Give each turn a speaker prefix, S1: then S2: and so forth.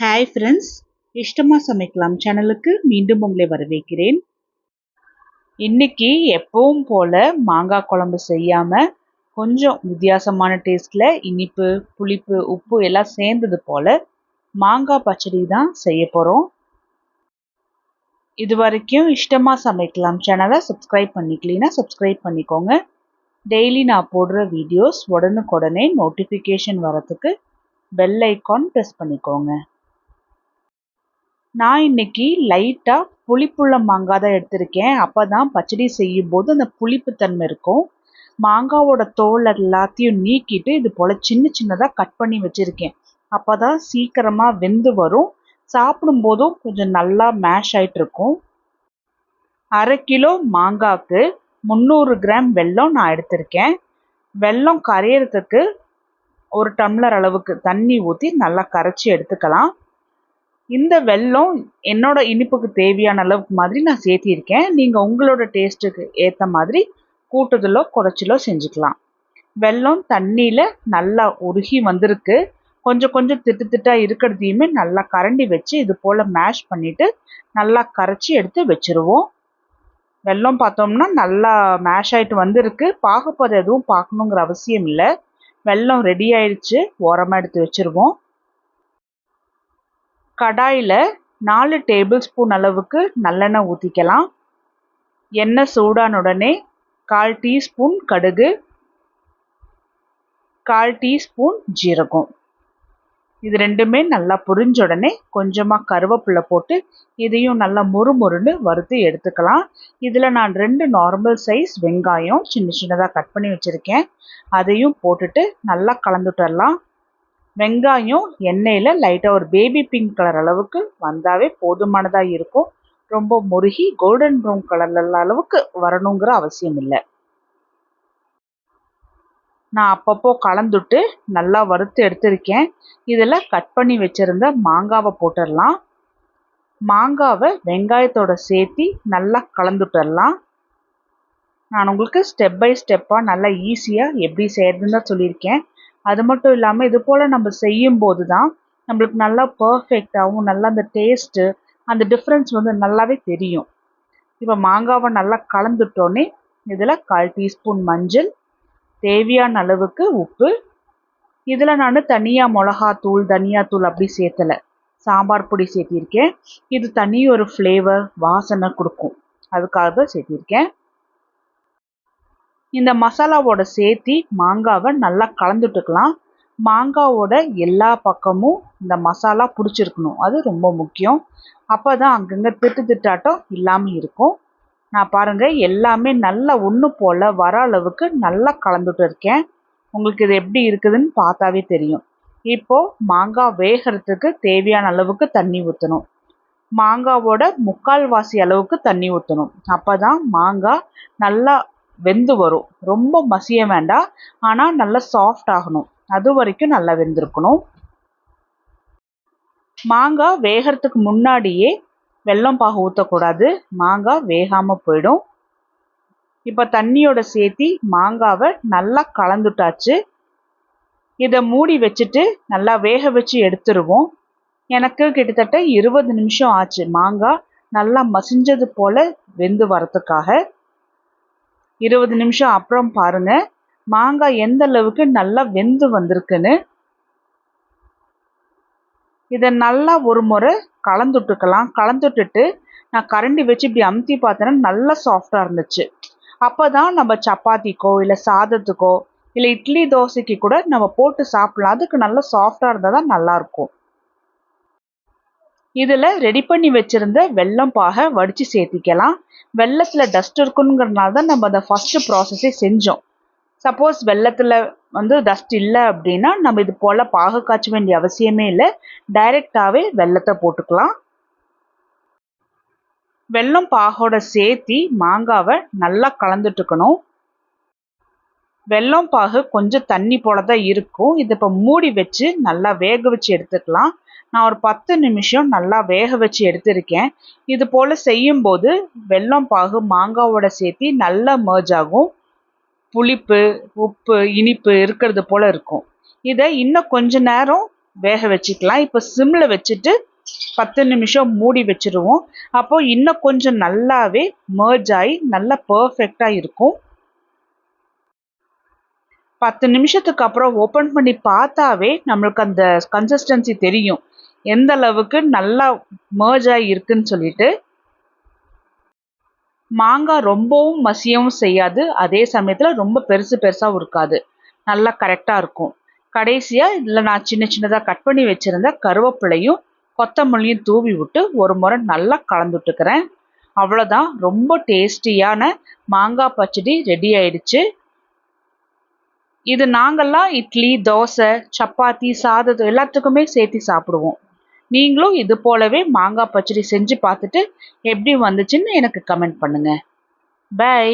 S1: Hi friends இஷ்டமாக சமைக்கலாம் சேனலுக்கு மீண்டும் உங்களை வரவேற்கிறேன். இன்றைக்கி எப்பவும் போல் மாங்காய் குழம்பு செய்யாமல் கொஞ்சம் வித்தியாசமான டேஸ்ட்டில் இனிப்பு புளிப்பு உப்பு எல்லாம் சேர்ந்தது போல் மாங்காய் பச்சடி தான் செய்ய போகிறோம் இது வரைக்கும் இஷ்டமாக சமைக்கலாம் சேனலை சப்ஸ்கிரைப் பண்ணிக்கலீன்னா சப்ஸ்கிரைப் பண்ணிக்கோங்க. டெய்லி நான் போடுற வீடியோஸ் உடனுக்குடனே நோட்டிஃபிகேஷன் வரத்துக்கு பெல் ஐக்கான் ப்ரெஸ் பண்ணிக்கோங்க. நான் இன்னைக்கு லைட்டாக புளிப்புள்ள மாங்காய் தான் எடுத்திருக்கேன். அப்போ தான் பச்சடி செய்யும் போது அந்த புளிப்பு தன்மை இருக்கும். மாங்காவோட தோல் எல்லாத்தையும் நீக்கிட்டு இது போல் சின்ன சின்னதாக கட் பண்ணி வச்சுருக்கேன். அப்போ தான் சீக்கிரமாக வெந்து வரும். சாப்பிடும்போதும் கொஞ்சம் நல்லா மேஷ் ஆகிட்டு இருக்கும். அரை கிலோ மாங்காய்க்கு முந்நூறு கிராம் வெல்லம் நான் எடுத்திருக்கேன். வெல்லம் கரையிறதுக்கு ஒரு டம்ளர் அளவுக்கு தண்ணி ஊற்றி நல்லா கரைச்சி எடுத்துக்கலாம். இந்த வெல்லம் என்னோட இனிப்புக்கு தேவையான அளவுக்கு மாதிரி நான் சேர்த்திருக்கேன். நீங்கள் உங்களோட டேஸ்ட்டுக்கு ஏற்ற மாதிரி கூட்டுதலோ குறைச்சலோ செஞ்சுக்கலாம். வெல்லம் தண்ணியில் நல்லா உருகி வந்திருக்கு. கொஞ்சம் கொஞ்சம் திட்டு திட்டாக இருக்கிறதையுமே நல்லா கரண்டி வச்சு இது போல் மேஷ் பண்ணிவிட்டு நல்லா கரைச்சி எடுத்து வச்சுருவோம். வெல்லம் பார்த்தோம்னா நல்லா மேஷ் ஆகிட்டு வந்திருக்கு. பாகுப்பது எதுவும் பார்க்கணுங்கிற அவசியம் இல்லை. வெல்லம் ரெடி ஆயிடுச்சு. ஓரமாக எடுத்து வச்சுருவோம். கடாயில் நாலு டேபிள் ஸ்பூன் அளவுக்கு நல்லெண்ணெய் ஊற்றிக்கலாம் எண்ணெய் சூடான உடனே கால் டீஸ்பூன் கடுகு கால் டீஸ்பூன் ஜீரகம். இது ரெண்டுமே நல்லா புரிஞ்ச உடனே கொஞ்சமாக கருவேப்பிலை போட்டு இதையும் நல்லா முறுமுறுன்னு வறுத்து எடுத்துக்கலாம். இதில் நான் ரெண்டு நார்மல் சைஸ் வெங்காயம் சின்ன சின்னதாக கட் பண்ணி வச்சுருக்கேன். அதையும் போட்டுட்டு நல்லா கலந்துட்டுடலாம் வெங்காயம் எண்ணெயில் லைட்டாக ஒரு பேபி பிங்க் கலர் அளவுக்கு வந்தாவே போதுமானதாக இருக்கும். ரொம்ப முருகி கோல்டன் ப்ரௌன் கலர் அளவுக்கு வரணுங்கிற அவசியம் இல்லை. நான் அப்பப்போ கலந்துட்டு நல்லா வறுத்து எடுத்திருக்கேன். இதில் கட் பண்ணி வச்சுருந்த மாங்காவை போட்டுடலாம். மாங்காவை வெங்காயத்தோட சேர்த்தி நல்லா கலந்துட்டுடலாம் நான் உங்களுக்கு ஸ்டெப் பை ஸ்டெப்பாக நல்லா ஈஸியாக எப்படி செய்கிறதுன்னு தான் சொல்லியிருக்கேன். அது மட்டும் இல்லாமல் இது போல் நம்ம செய்யும் போது தான் நம்மளுக்கு நல்லா பர்ஃபெக்டாகவும் நல்லா அந்த டேஸ்ட்டு அந்த டிஃப்ரென்ஸ் வந்து நல்லாவே தெரியும். இப்போ மாங்காவை நல்லா கலந்துட்டோன்னே இதில் கால் டீஸ்பூன் மஞ்சள் தேவையான அளவுக்கு உப்பு. இதில் நான் தனியாக மிளகாத்தூள் தனியாத்தூள் அப்படி சேர்த்தலை. சாம்பார் பொடி சேர்த்திருக்கேன். இது தனி ஒரு ஃப்ளேவர் வாசனை கொடுக்கும். அதுக்காக தான் சேர்த்திருக்கேன். இந்த மசாலாவோட சேர்த்தி மாங்காவை நல்லா கலந்துட்டுக்கலாம். மாங்காவோட எல்லா பக்கமும் இந்த மசாலா பிடிச்சிருக்கணும். அது ரொம்ப முக்கியம். அப்போ தான் அங்கங்கே திட்டு திட்டாட்டம் இல்லாமல் இருக்கும். நான் பாருங்கள் எல்லாமே நல்லா ஒன்று போல் வர அளவுக்கு நல்லா கலந்துட்டு இருக்கேன். உங்களுக்கு இது எப்படி இருக்குதுன்னு பார்த்தாவே தெரியும். இப்போது மாங்காய் வேகிறதுக்கு தேவையான அளவுக்கு தண்ணி ஊற்றணும் மாங்காவோட முக்கால்வாசி அளவுக்கு தண்ணி ஊற்றணும் அப்போ தான் மாங்காய் நல்லா வெந்து வரும். ரொம்ப மசிய வேண்டாம் ஆனால் நல்லா சாஃப்ட் ஆகணும். அது வரைக்கும் நல்லா வெந்திருக்கணும். மாங்காய் வேகிறதுக்கு முன்னாடியே வெல்லம் பாகு ஊற்றக்கூடாது மாங்காய் வேகாமல் போயிடும். இப்போ தண்ணியோட சேர்த்தி மாங்காவை நல்லா கலந்துட்டாச்சு. இதை மூடி வச்சுட்டு நல்லா வேக வச்சு எடுத்துருவோம். எனக்கு கிட்டத்தட்ட இருபது நிமிஷம் ஆச்சு மாங்காய் நல்லா மசிஞ்சது போல் வெந்து வரத்துக்காக இருபது நிமிஷம் அப்புறம் பாருங்க. மாங்காய் எந்த அளவுக்கு நல்லா வெந்து வந்திருக்குன்னு. இதை நல்லா ஒரு முறை கலந்துட்டுக்கலாம். கலந்துட்டுட்டு நான் கரண்டி வச்சு இப்படி அமுத்தி பார்த்தேன்னா நல்லா சாஃப்டாக இருந்துச்சு. அப்போ தான் நம்ம சப்பாத்திக்கோ இல்லை சாதத்துக்கோ இல்லை இட்லி தோசைக்கு கூட நம்ம போட்டு சாப்பிட்லாம். அதுக்கு நல்லா சாஃப்டாக இருந்தால் தான் நல்லாயிருக்கும் இதில் ரெடி பண்ணி வச்சுருந்த வெல்லம் பாகை வடித்து சேர்த்திக்கலாம். வெள்ளத்தில் டஸ்ட் இருக்கணுங்கிறனால தான் நம்ம அதை ஃபஸ்ட்டு ப்ராசஸே செஞ்சோம். சப்போஸ் வெள்ளத்தில் வந்து டஸ்ட் இல்லை அப்படின்னா நம்ம இது போல் பாகு காய்ச்ச வேண்டிய அவசியமே இல்லை. டைரெக்டாகவே வெள்ளத்தை போட்டுக்கலாம். வெல்லம் பாகோட சேர்த்தி மாங்காவை நல்லா கலந்துட்டுக்கணும் வெல்லம் பாகு கொஞ்சம் தண்ணி போல தான் இருக்கும். இதை இப்போ மூடி வச்சு நல்லா வேக வச்சு எடுத்துக்கலாம். நான் ஒரு பத்து நிமிஷம் நல்லா வேக வச்சு எடுத்திருக்கேன். இது போல் செய்யும்போது வெல்லம் பாகு மாங்காவோட சேர்த்து நல்லா மர்ஜ் ஆகும். புளிப்பு உப்பு இனிப்பு இருக்கிறது போல் இருக்கும். இதை இன்னும் கொஞ்ச நேரம் வேக வச்சுக்கலாம். இப்போ சிம்மில் வச்சுட்டு பத்து நிமிஷம் மூடி வச்சுருவோம். அப்போது இன்னும் கொஞ்சம் நல்லாவே மர்ஜ் ஆகி நல்லா பர்ஃபெக்டாக இருக்கும். பத்து நிமிஷத்துக்கு அப்புறம் ஓப்பன் பண்ணி பார்த்தாவே நம்மளுக்கு அந்த கன்சிஸ்டன்சி தெரியும். எந்த அளவுக்கு நல்லா மேர்ஜாக இருக்குன்னு சொல்லிட்டு மாங்காய் ரொம்பவும் மசியவும் செய்யாது. அதே சமயத்தில் ரொம்ப பெருசு பெருசாகவும் இருக்காது நல்லா கரெக்டாக இருக்கும். கடைசியாக இதில் நான் சின்ன சின்னதாக கட் பண்ணி வச்சுருந்த கருவேப்பிலையும் கொத்தமல்லியும் தூவி விட்டு ஒரு முறை நல்லா கலந்து விட்டுக்கிறேன் அவ்வளோதான் ரொம்ப டேஸ்டியான மாங்காய் பச்சடி ரெடி ஆயிடுச்சு. இது நாங்கள்லாம் இட்லி தோசை சப்பாத்தி சாதம் எல்லாத்துக்குமே சேர்த்து சாப்பிடுவோம். நீங்களும் இது போலவே மாங்காய் பச்சடி செஞ்சு பார்த்துட்டு எப்படி வந்துச்சுன்னு எனக்கு கமெண்ட் பண்ணுங்கள் பை